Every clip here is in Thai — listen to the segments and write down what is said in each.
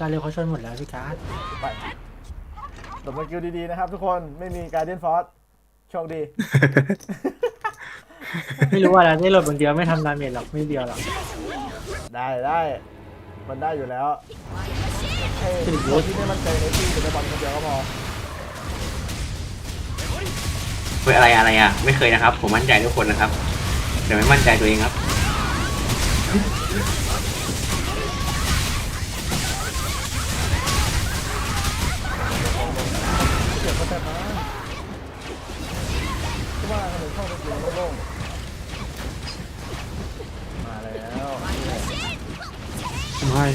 การเร็วเขาชนหมดแล้วพี่การ์ดไปหลบสกิลดีๆนะครับทุกคนไม่มีการเดียนฟอสโชคดี ไม่รู้ว่าอะไรได้หลดบนเดียวไม่ทำดาเมจหรอกไม่เดียวหรอกได้ได้มันได้อยู่แล้วแค่คนที่ไม่มั่นใจในที่ในบอลคนเดียวก็พอเฮ้ยอะไรอะไรอะ ไม่เคยนะครับ ผมมั่นใจทุกคนนะครับ แต่ไม่มั่นใจตัวเองครับ ไม่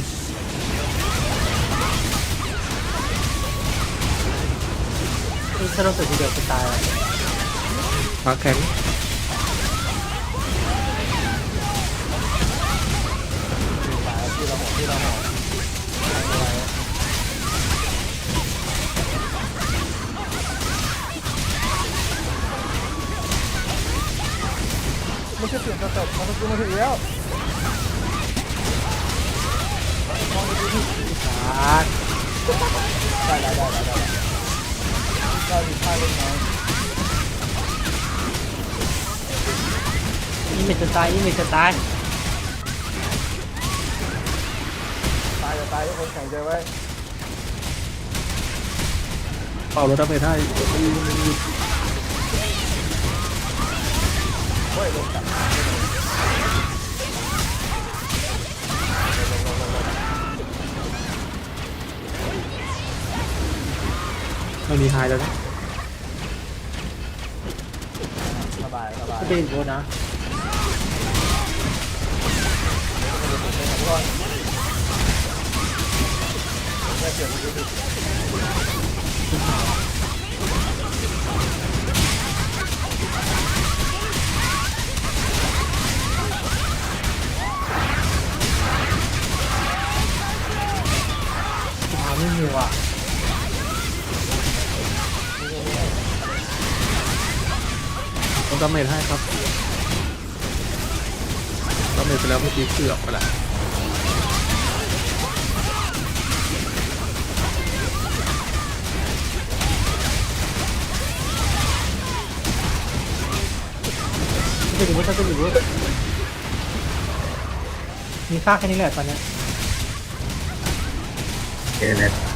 นี่ถ้าเราเกิดทีเดียวจะตายอะข ขาดได้แล้วได้แล้วได้แล้วก็มีค่าเล่นน้อยอีเมจจะตายอีเมจจะตายตายจะตายทุกคนแข็งใจไว้เป่ารถดาเมจให้เฮ้ยลงจับ ไม่มีไฮแล้วนะสบายสบายก็เป็นโบนะทุกคนแค่เสียงมันจะติดสุดท้ายไม่มีว่ะ รถดาเมจให้ครับดาเมจไปแล้วเมื่อกี้เกือบไปละไม่รู้ว่าจะเป็นหรือว่ามีค่าแค่นี้แหละตอนเนี้ยเจอแล้ว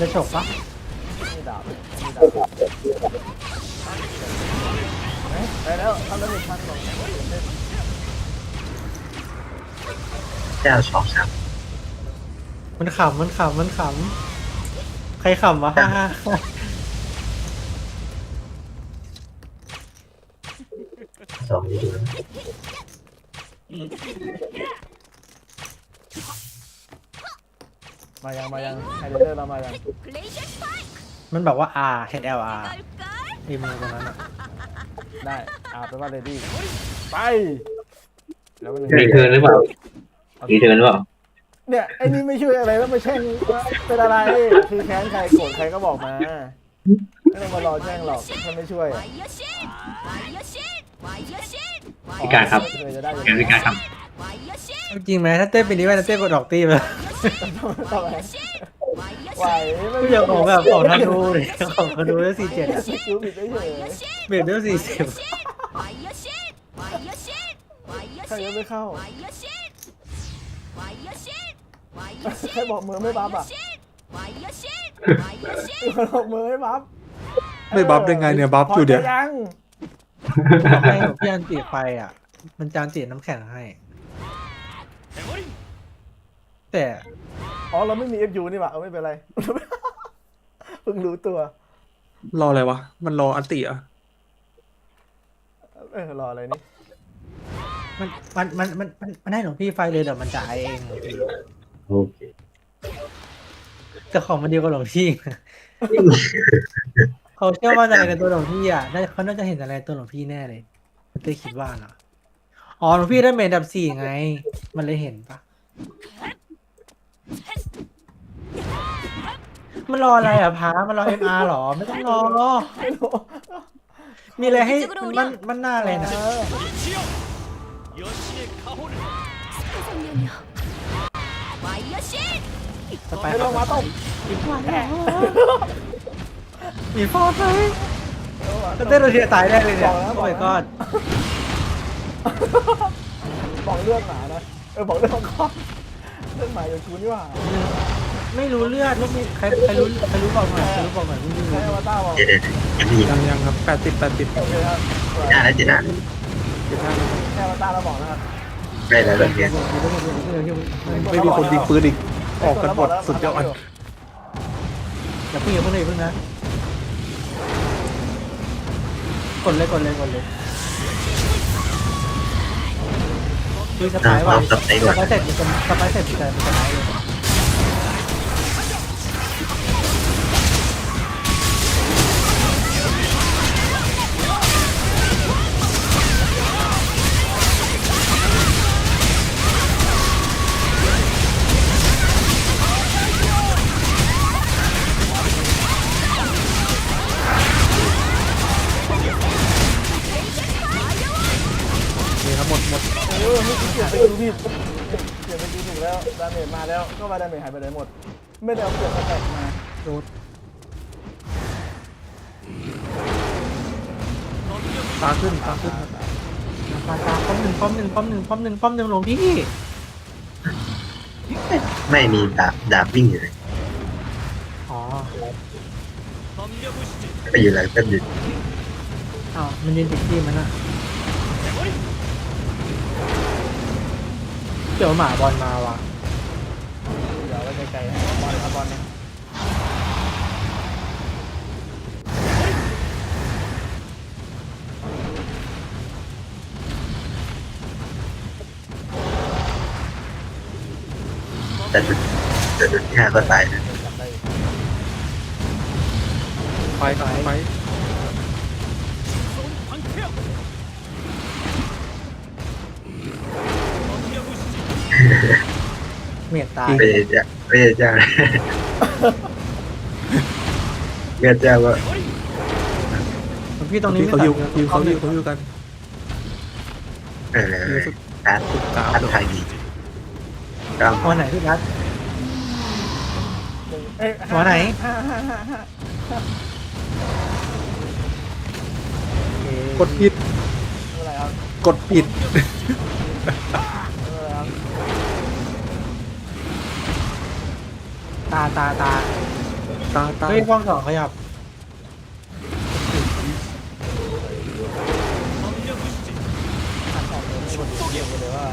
มันจะฉกปะนี่ดาบนี่ดาบไปแล้วทำแล้วหนึ่งพันก่อนเจ้าชอบมันขำมันขำมันขำใครขำวะฮ่าฮ่าสองที่ดู มายังมายังไฮเดอร์เรามายังมันบอกว่า R H L R ไอีมือตรงนั้นอะได้อาไปว่าเลดี้ไปแล้วมีเทิร์หรือเปล่ามีเทิร์หรือเปล่าเนี่ยไอ้นี่ไม่ช่วยอะไรแล้วมาแช่งเป็นอะไรคือแค้นใครโกรธใครก็บอกมาไม่ต้องมารอแช่งหรอกถ้าไม่ช่วยพิการครับพิการครับ จริงไหมถ้าเต้นเป็นนี้ว่าเต้นกดดอกตีมแไหวไม่อยากออกแบบออกธนูเลยออกธนูแล้วสี่เจ็ดคิวผิดได้เลยเบรดแล้วสี่สิบใครยังไม่เข้าใครบอกมือไม่บัฟอะบอกมือไม่บับไม่บัฟได้ไงเนี่ยบับอยู่เดี๋ยวยังให้พี่อันตีไปอะ มันจานตีน้ำแข็งให้ แต่อ๋อเราไม่มี FU นี่หว่าเออไม่เป็นไร เพิ่งรู้ตัว รออะไรวะ มันรออันติเหรอะเออรออะไรนี่มันมันมันมันมันมันให้หลวงพี่ไฟเลยเดี๋ยวมันจ่ายเองหลวงพี่โอเคแต่ของมันเดียวกับหลวงพี่เขาเชื่อว่าอะไรในตัวหลวงพี่อะน่าเขาน่าจะเห็นอะไรในตัวหลวงพี่แน่เลยเต้คิดว่านะ อ๋อพี่ได้เมนดับสี่ไง มันเลยเห็นปะมันรออะไรอะพามันรอเอ็มอาร์หรอ ไม่ต้องรอ ไม่รู้มีอะไรให้มันมันหน้าอะไรนะสไปลงมาต้มอีกแน่มีฟอสไหมเต้นเราเทียตายได้เลยเนี่ยโอ้ยก้อน บอกเรื่องหมานะ เออบอกเรื่องก้อนเรื่องหมาอย่างกูนี่หว่าไม่รู้เลือดแล้วมีใครใครรู้ใครรู้บอกหน่อยใครรู้บอกหน่อยไม่รู้ใช้อวตารบอกเดี๋ยวเดี๋ยวอันนี้ยังยังครับแปดสิบแปดสิบโอเคครับหน้าแล้วเจ็ดหน้าเจ็ดห้าแค่อวตารเราบอกนะครับได้แล้วแบบเนี้ยไม่มีคนยิงปืนอีก ออกกันหมดสุดยอดอย่าเพิ่งอย่าเพิ่งเลยเพิ่งนะกดเลยกดเลยกดเลย ดูสอ่าปายพร้ว่าอมสไปสก่อนปายเสร็จมันจะสปายเสร็จมันจะมันจะไหนเลย แล้วก็มาดาเมจหายไปไหนหมด ไม่ได้เอาเปลี่ยนสแต็กมาโดดตาขึ้นตาขึ้นตาตาป้อมหนึ่งป้อมหนึ่งป้อมหนึ่งป้อมหนึ่งป้อมหนึ่งหลวงพี่ไม่มีดาบดาบวิ่งอยู่เลยอ๋อไปอยู่หลังต้นดินอ้าวมันยืนติดที่มันอะเดี๋ยวหมาบอลมาว่ะ แต่จุดแต่จุดที่ห้าก็ตายนะจับได้ไปครับไปเมียตายไม่ได้จ้าไม่ได้จ้าเงี้ยจ้าว่าหลวงพี่ตรงนี้ที่เขาอยู่ไม่อยู่ตัเขาดอยู่เขาอยู่กันเอออยู่สุดการสุดกาวการไทยดี ก็วันไหนพี่รัฐเอ้ยหัวไหนห้าห้าห้าห้ากดผิดไม่เป็นไรครับกดผิดไม่เป็นไรครับตาตาตาตาตาเฮ้ยกล้องสองขยับหันออกเลยไม่คนเดียวเลยว่า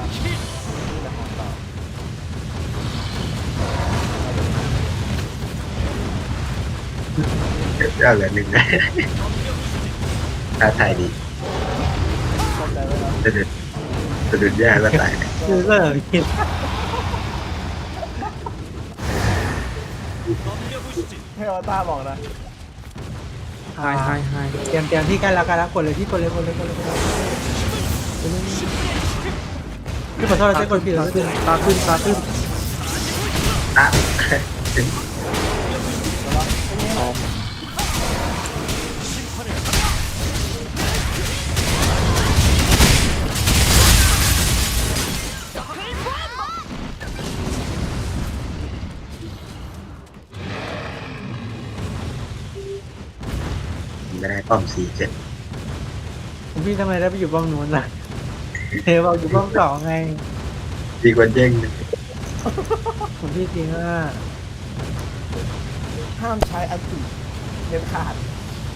เก็บยอดเหลือหนึ่งนะการไทยดีจไหมครับสะดุดสะดุดแย่ก็ตายคือเลิกคิดให้อวตาบอกนะไฮไฮไฮเตรียมเตรียมที่ใกล้แล้วใกล้แล้วกดเลยพี่กดเลยกดเลยกดเลยกดเลยพี่ขอโทษเราใช้กดผิดตาขึ้นตาขึ้นตาขึ้นอะ ป้อมสี่เจ็ดผมพี่ทำไมได้ไปอยู่บ้องนู้นล่ะเทบอกอยู่บ้องสองไงดีกว่าเด้งนะผมพี่จริงอะห้ามใช้อันติเด็ดขาด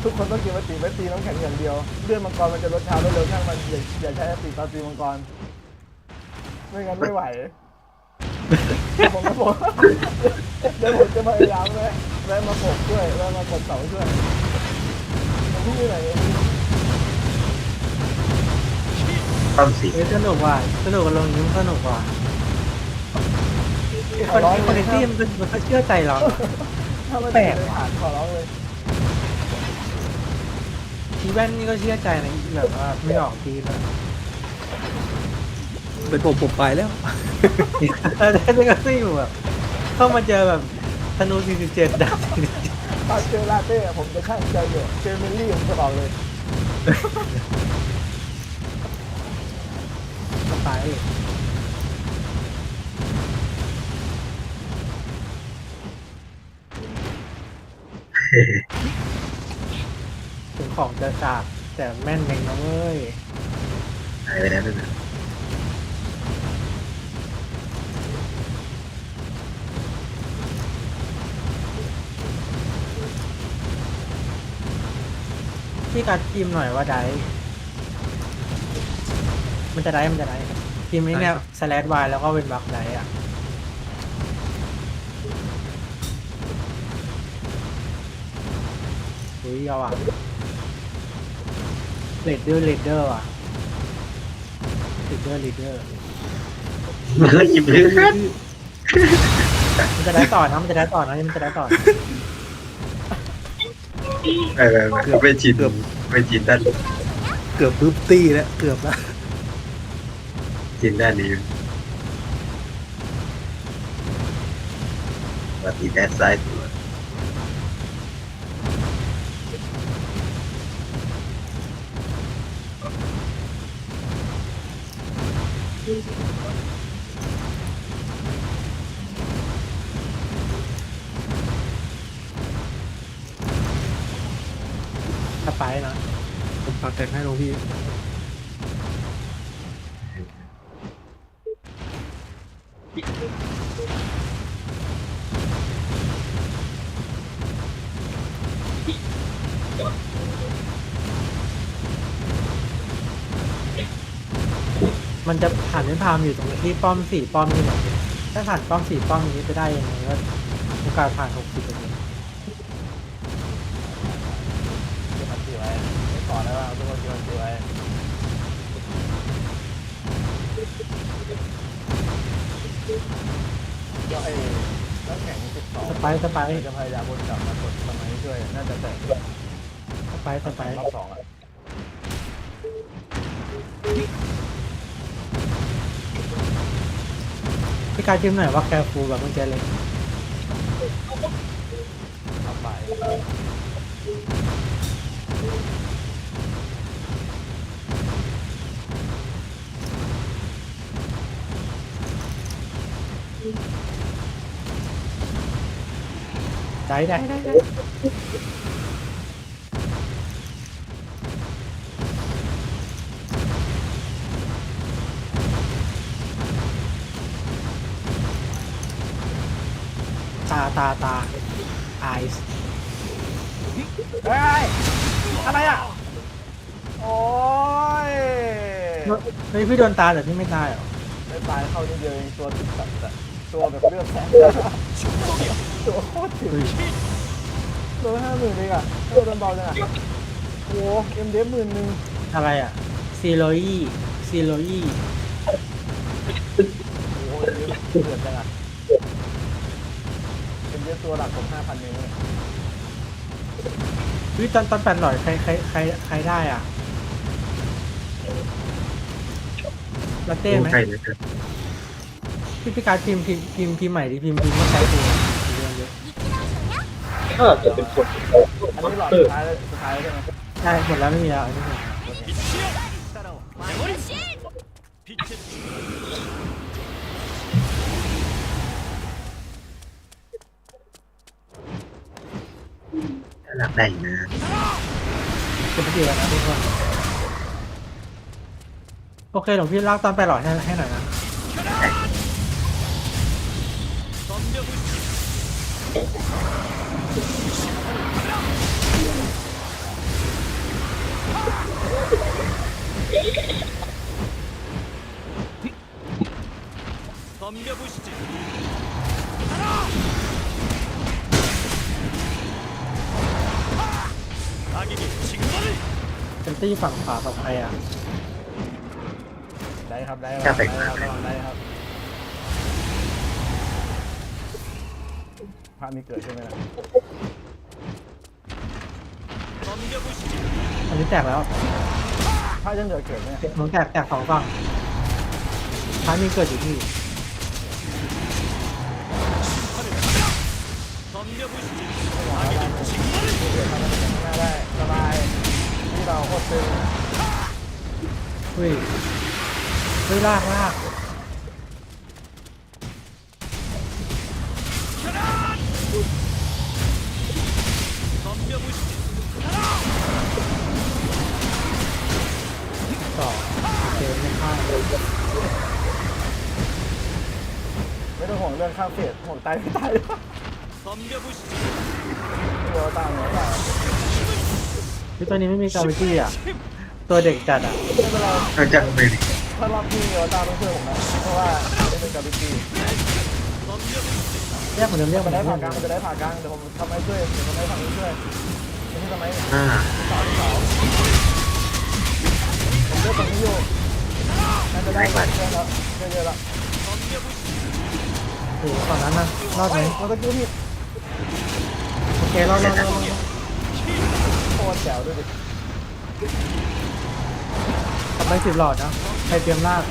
ทุกคนต้องกินอันติไว้ตีน้ำแข็งอย่างเดียวเลือดมังกรมันจะลดช้าลดเร็วช่างมันอย่าอย่าใช้อันติตอนตีมังกรไม่งั้นไม่ไหวผมก็บอกเดี๋ยวผมจะพยายามเลยแวะมากดช่วยแวะมากดเสาช่วย มันพี่ไหนป้อมสี่เฮ้ยสนุกว่ะสนุกกับลงยิ้มสนุกว่ะคนคนในที่มันมันก็เชื่อใจเรา ถ้ามันแปลกเลยผ่านขอร้องเลยทีแว่นนี่ก็เชื่อใจนะแบบว่าไม่ออกทีนะเป็นผมผมไปแล้ว แต่แต่ก็ไม่อยู่แบบเข้ามาเจอแบบธนู47ดาบ ตอนเจอลาเต้อะผมจะช่างใจอยู่เจอเมลลี่ผมจะบอกเลยสไปร์ถึงของจะจากแต่แม่นเองนะเว้ย หายไปแล้วนั่นน่ะ พี่กัดพิมพ์หน่อยว่าได้มันจะได้มันจะได้พิมพ์นี้เนี่ยสแลดวายแล้วก็เป็นบักได้อะ อุ้ยเอาอะเลดเดอร์เลดเดอร์อะเลดเดอร์เลดเดอร์เฮ้ยหยิบเลยครับมันจะได้ต่อนะมันจะได้ต่อนะมันจะได้ต่อนะ ไม่ไม่ไม่ไม่ชินไม่ชินด้านเกือบปึ๊บตี้แล้วเกือบแล้วชินด้านนี้มาตีด้านซ้ายตัว สไปนะผมปักแตกให้หลวงพี่มันจะผ่านไม่พามอยู่ตรงที่ป้อมสี่ป้อมนี่แหละถ้าผ่านป้อมสี่ป้อมนี้ไปได้ยังไงก็โอกาสผ่านหกสิบเปอร์เซ็น ไปสไปร์จะพยายามวนกลับมากดสมัยช่วย น่าจะแตกสไปร์สไปร์รอบสองอะพี่การจิ้มหน่อยว่าแคฟูแบบเมื่อกี้เลยทำไป ได้ได้ได้ได้ตาตาตาไอส์เฮ้ยอะไรอะ โอ้ยเฮ้ยพี่โดนตาแต่พี่ไม่ตายเหรอไม่ตายเข้านิดเดียวเองตัวติดสัตว์อะ ตัวแบบเลือดแสงตัวโคตรถึงตัวห้าหมื่นเองอะเออโดนเบาจังอะโอ้เอ็มเดฟหมื่นหนึ่งอะไรอะซีโรยี่ซีโรยี่โอ้เอ็มเดฟเดือดจังอะเอ็มเดฟตัวหลักผมห้าพันเองเนี่ยวิตอนตอนแปดหลอดใครใครใครใครได้อะลาเต้ไหมใช่เลยครับ พี่พี่การดพิมพ์พิมพ์พิมพ์ใหม่ดิพิมพ์พิมพ์ว่าใช้ตัวเยองเยอะถ้าจะเป็นคนที่เอันมันี้หลอดเตสุดร์ท้ายแล้วสุดท้ายแล้วใช่ไหมใช่หมดแล้วไม่มีแล้วอันนี้หมดแล้วหลับได้อนะเก็บไปดีแล้วนทุกคนโอเคหลวงพี่ลากตอนไปหลอดให้ให้หน่อยนะ เป็นตี้ฝั่งขวากับใครอะได้ครับได้ครับได้ครับระวังได้ครับ ภาพนี้เกิดใช่ไหมล่ะอันนี้แตกแล้วภาพยังเหลือเกิดไหมเนี่ยหนูแตกแตกสองฝั่งท้ายมีเกิดอยู่ที่หวาได้หนึ่งเดี๋ยวทำอะไรข้างหน้าได้สบายนี่เราโคตรตึงเฮ้ยเฮ้ยลากลาก เรื่องข้ามเฟสห่วงตายไม่ตายไม่รู้ว่าตามไหนตายพี่ตัวนี้ไม่มีกราวิตี้อะ ตัวเด็กจัดอะไม่เป็นไรเราจะไปถ้ารอบที่เดียวตามต้องช่วยผมนะเพราะว่าไม่เป็นกับพิธีเรียกเหมือนเดิมเรียกเหมัมือนนได้เดิมผ่ากลางมันจะได้ผ่ากลางเดี๋ยวผมทำให้ช่วยเดี๋ยวผมให้ฝั่งนี้ช่วยไม่ใช่ทำไมอ่าสองสองผมเลือกฝั่งนี้อยู่น่าจะได้ก่อนช่วยแล้วช่วยเยอะแล้ว โอ้โหฝั่งนั้นนะรอดไหมเราตะกี้ผิดโอเครอดรอดรอดรอดโคตรแจ๋วด้วยดิทำไปสิบหลอดนะใครเตรียมลาก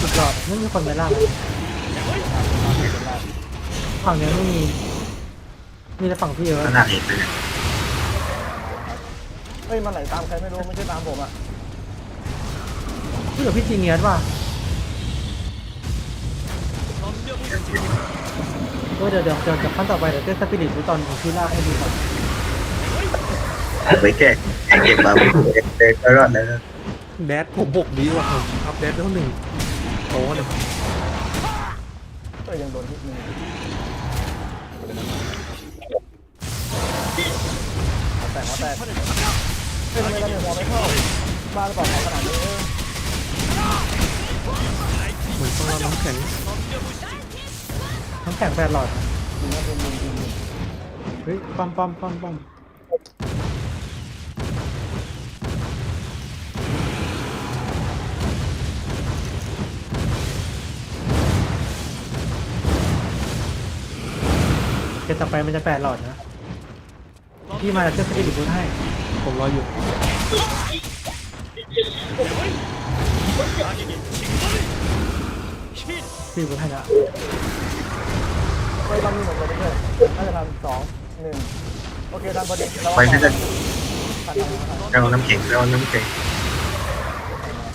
สิบหลอดไม่มีคนไปลากเลยฝั่งนี้ไม่มีมีแต่ฝั่งพี่เอิร์ขธนาดเห็นเลยเฮ้ยมันไหลตามใครไม่รู้ไม่ใช่ตามผมอะ พี่กับพี่จีเนียสว่ะเออเดี๋ยวเดี๋ยวเดี๋ยวจากขั้นต่อไปเดี๋ยวเต้นสปิริตดูตอนของพี่ลากให้ดูก่อนไปแก้แข่งเกมมาเด็กก็รอดแล้วแดดผมหกวิว่ะผมอัพแดดเท่าหนึ่งโตเลยเอ้ยยังโดนนิดนึงมาแตกมาแตกเฮ้ยทำไมเราเนี่ยมองไม่เข้าบ้าหรือเปล่าขนาดนี้ นต้องรับน้ำแข็งน้ำแข็งแปดหลอดนะจริงนะจริงจริงจริงเฮ้ยปั๊มปั๊มปั๊มปั๊มเกมต่อไปมันจะแปดหลอดนะ พี่มาเต้นสปิริตดูให้ ผมรออยู่ พี่ดูให้ละเฮ้ยตอนนี้เหมือนกันเลยน่าจะทำสองหนึ่งโอเคทำพอดีเราไปที่จะทันทันทันเราน้ำแข็งเราน้ำแข็ง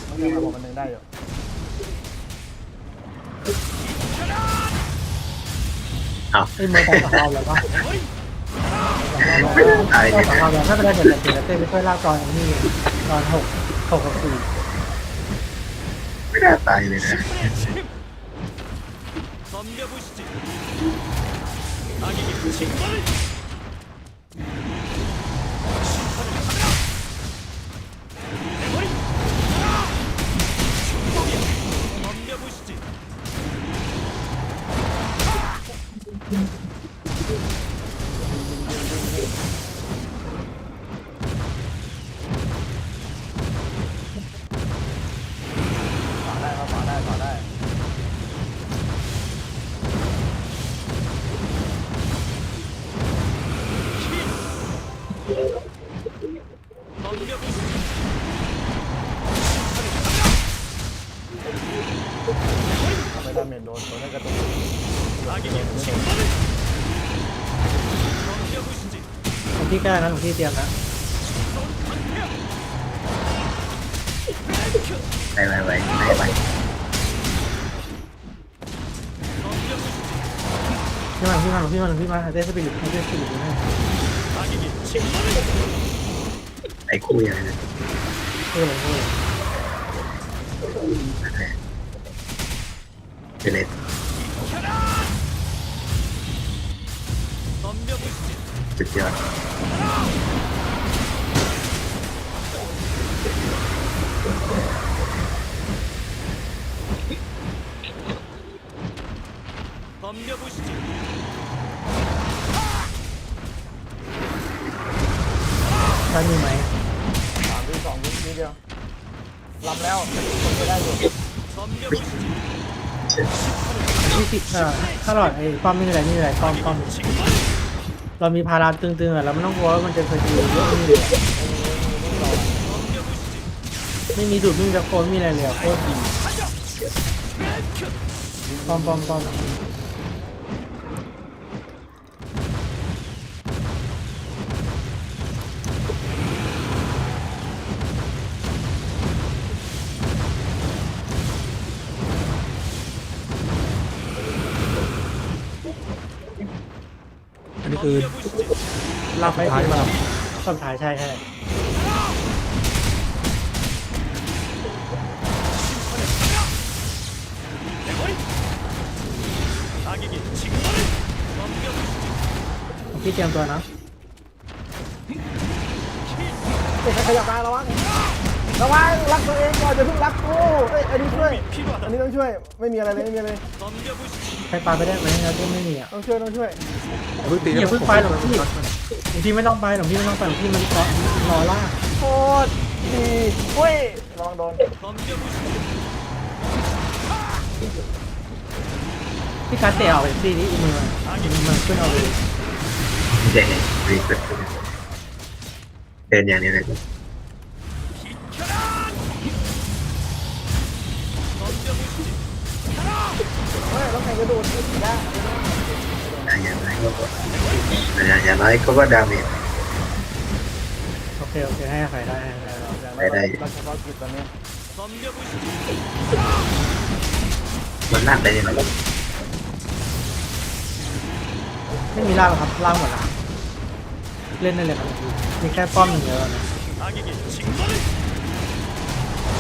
มันจะระบบมันหนึ่งได้อยู่อ้าวไอ้เมื่อตอนสองรอบแล้วปะตายเลยสองรอบแล้วถ้าเป็นไรเดี๋ยวเดี๋ยวเต้นไปช่วยลากตอนนี้ตอนหกหกกับสี่ไม่น่าตายเลยนะ 악의 깊은 신발을 ของพี่แก้นะของพี่เตรียมนะไปไปไปไปไปพี่มาพี่มาพี่มาพี่มาเต้นสปิริตเต้นสปิริตดูให้ไอ้คุยอะไรนะเออเออเป็นเลยสุดยอด ได้มีไหมสามวิสองวินิดเดียวลำแล้วคนจะได้อยู่พี่ติดเอ่อถ้าหลอดไอ้ป้อมไม่มีอะไรไม่มีอะไรป้อมป้อม เรามีพาราตึงๆอะเราไม่ต้องกลัวว่ามันจะเคยดูเยอะไม่มีเลยไม่มีดูดไม่มีตะโกนไม่มีอะไรเลยอะโคตรดีปอมปอมปอม คือลากสุดท้ายมาแล้วสุดท้ายใช่ใช่พี่เตรียมตัวนะขยับมาระวังระวังรักตัวเองก่อนอย่าเพิ่งรักกูเอ้ยอันนี้ช่วยอันนี้ต้องช่วย ไม่มีอะไรเลยไม่มีอะไร รปาไปได้ไหมแล้วก็ไม่มีอะต้องช่วยต้องช่วยเพิ่งตีอย่าเพิ่งไปหรอกพี่หลวงพี่ไม่ต้องไปหลวงพี่ไม่ต้องไปหลวงพี่มันรอรอล่ากโคตรดีเฮ้ยระวังโดนพี่การเตะออกไปซีนี้อีมือมันขึ้นเอาเลยเด่นรีเฟรชเดินอย่างนี้เลยเฮ้ยต้องแข่งกระโดด ได้ อย่างไรก็อย่างน้อยก็ว่าดาเมจ โอเค โอเค ให้ใครได้ให้ใครได้ได้ได้ เราเฉพาะกิจตอนนี้มันนั่นได้ยังไงไม่มีล่างหรอกครับล่างหมดละเล่นได้เลยครับมีแค่ป้อมอย่างเดียวนะ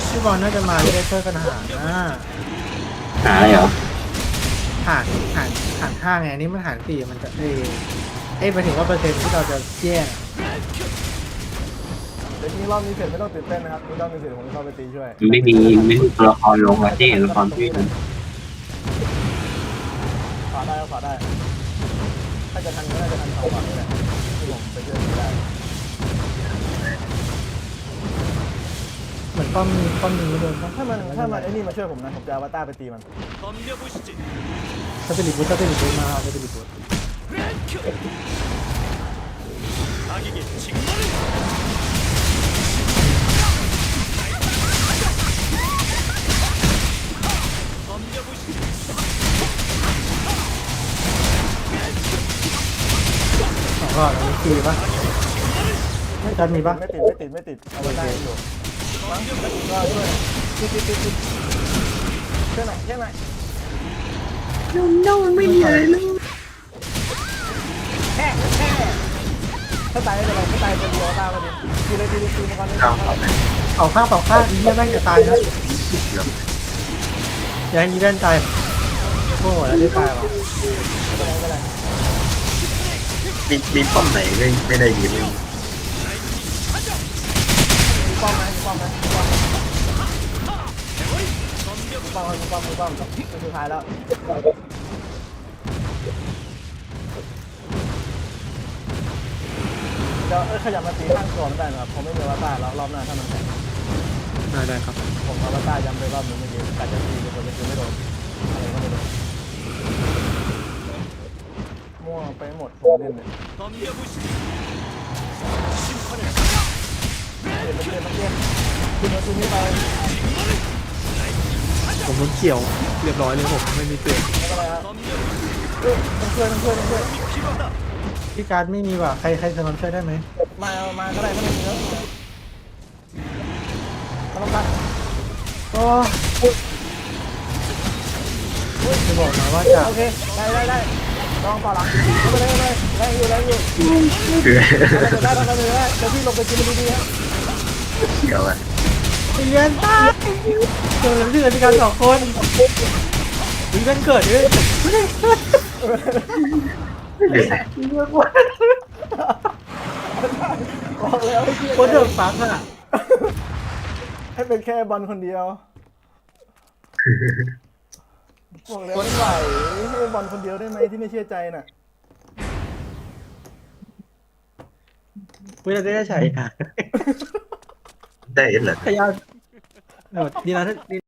พี่บอลน่าจะมาไม่ได้ช่วยกันหานะหาอะไรเหรอ หารหารหารห้าไงอันนี้มันหารสี่มันจะเอ้ยเอ้ยไปถึงว่าเปอร์เซ็นต์ที่เราจะแย่งเดี๋ยวนี้รอบนี้เสร็จไม่ต้องตื่นเต้นนะครับนี่รอบนี้เสร็จผมจะเข้าไปตีช่วยไม่มีไม่มีตัวละครลงอะเจ๊ละครพี่ขวาได้ก็ขวาได้ ถ้าจะทันก็น่าจะทันเขาขวานี่แหละ ป้อมมีป้อมนี้โดนป้อมถ้ามันถ้ามันไอ้นี่มาช่วยผมนะผมจะเอาวาต้าไปตีมันสปิริตบูสสปิริตบูมาเอาสปิริตบูสองรอบอันนี้คือปะไม่จันมีปะไม่ติดไม่ติดไม่ติดเอาวาต้าอยู่ มั้งก็ช่วยติดติดติดติดช่วยหน่อยช่วยหน่อยน้องมันไม่มีอะไรเลยแค่แค่ถ้าตายไม่เป็นไรถ้าตายเป็นเดียววาต้าพอดีตีเลยตีเลยตีมังกรเลยเอาเอาไปเผาข้างเผาข้างอีเหี้ยแม่งจะตายนะยวอย่าให้อีเล่นตายโอ้โหแล้วได้ตายว่ะไม่เป็นไรไม่เป็นไรมีมีป้อมไหนไม่ไม่ได้ยินมีป้อมไหมมีป้อมไห มมีป้อมมมีป้อมมีป้อมมีป้อสุดท้ายแล้วเดี๋ยวเอ้ยขยับมาตีข้างก่อนได้นะครับผมไม่มีวาต้าแล้วรอบหน้าถ้ามันแข็งได้ได้ครับ ผมเอาวาต้าย้ำไปรอบนึงเมื่อกี้กัดจะตีคนเป็นคนไม่โดนอะไรก็ไม่โดนมั่วไปหมดผมเล่นเนี่ยเปลี่ยนเปลี่ยนเปลี่ยนคุณเอาคุณนี่ไป ผมโดนเขียวเรียบร้อยเลยผมไม่มีเตือนไม่เป็นไรครับเอ้ยต้องช่วยต้องช่วยต้องช่วยพี่การดไม่มีว่ะใครใครจะมาช่วยได้ไหมมาเอามาก็ได้ถ้าไม่มีแล้วเอาลงมาโอ้จะบอกนะว่าจะโอเคได้ได้ได้ลองต่อหลังเข้าไปเลยเข้าไปเลยแรงอยู่แรงอยู่คือได้ได้ได้ได้ได้เดี๋ยวพี่ลงไปกินมันดีๆครับเดี๋ยวอะ เรียนตายเจอเลือดในการสองคนวิกันเกิดด้วยเดี๋ยวบอกแล้วให้พี่โคตรเดือดฟังอะให้เป็นแค่บอลคนเดียวบอกแล้วไม่ไหวให้เป็นบอลคนเดียวได้ไหมที่ไม่เชื่อใจน่ะเวลาได้ใช้อะ ได้เอ็นเหรอ ขยายามเออดีนะที่